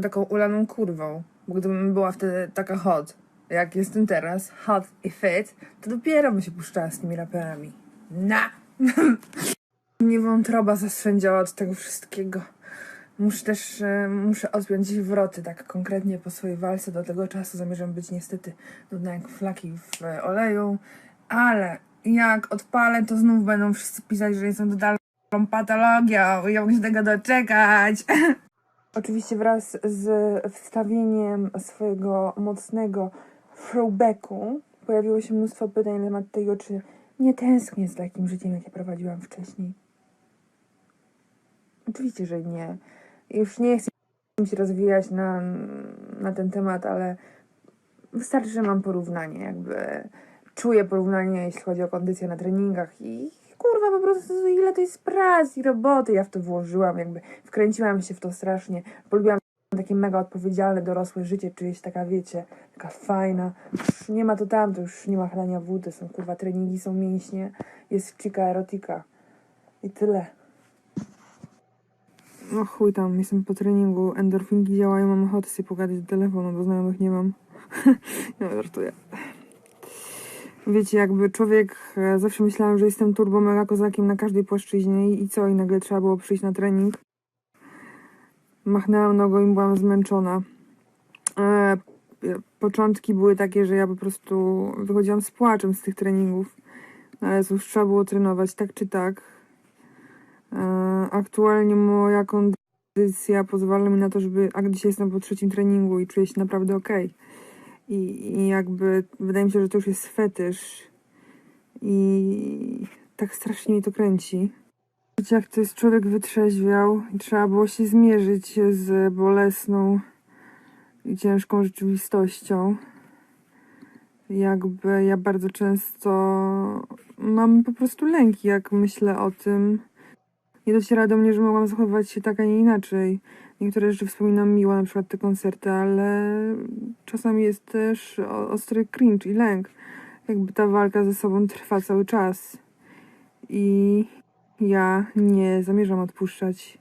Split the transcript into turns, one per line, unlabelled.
taką ulaną kurwą. Bo gdybym była wtedy taka hot, jak jestem teraz, hot i fit, to dopiero bym się puszczała z tymi raperami. Na! Mnie wątroba zaswędziała od tego wszystkiego. Muszę też, e, muszę odpiąć wroty tak konkretnie po swojej walce. Do tego czasu zamierzam być niestety nudna jak flaki w e, oleju. Ale jak odpalę, to znów będą wszyscy pisać, że jestem totalną patologią i ja mogę się tego doczekać. Oczywiście wraz z wstawieniem swojego mocnego throwbacku pojawiło się mnóstwo pytań na temat tego, czy nie tęsknię z takim życiem, jakie prowadziłam wcześniej. Oczywiście, że nie. Już nie chcę się rozwijać na, na ten temat, ale wystarczy, że mam porównanie, jakby czuję porównanie, jeśli chodzi o kondycję na treningach i kurwa po prostu ile to jest pracy i roboty. Ja w to włożyłam, jakby wkręciłam się w to strasznie. Polubiłam takie mega odpowiedzialne, dorosłe życie, czuję się taka, wiecie, taka fajna. Już nie ma to tam, to już nie ma chlania wody, są kurwa treningi, są mięśnie, jest chica erotika i tyle. No chuj tam, jestem po treningu, endorfinki działają, mam ochotę sobie pogadać do telefonu, bo znajomych nie mam. nie żartuję. Wiecie, jakby człowiek, e, zawsze myślałam, że jestem turbo mega kozakiem na każdej płaszczyźnie i, co, i nagle trzeba było przyjść na trening. Machnęłam nogą i byłam zmęczona. E, e, początki były takie, że ja po prostu wychodziłam z płaczem z tych treningów. No Ale cóż, trzeba było trenować tak czy tak. Aktualnie moja kondycja pozwala mi na to, żeby. A dzisiaj jestem po trzecim treningu i czuję się naprawdę okej. I, I jakby wydaje mi się, że to już jest fetysz. I tak strasznie mi to kręci. Jak to jest człowiek wytrzeźwiał i trzeba było się zmierzyć z bolesną i ciężką rzeczywistością. Jakby ja bardzo często mam po prostu lęki, jak myślę o tym. Nie dociera do mnie, że mogłam zachowywać się tak, a nie inaczej. Niektóre rzeczy wspominam miło, na przykład te koncerty, ale czasami jest też ostry cringe i lęk. Jakby ta walka ze sobą trwa cały czas. I ja nie zamierzam odpuszczać.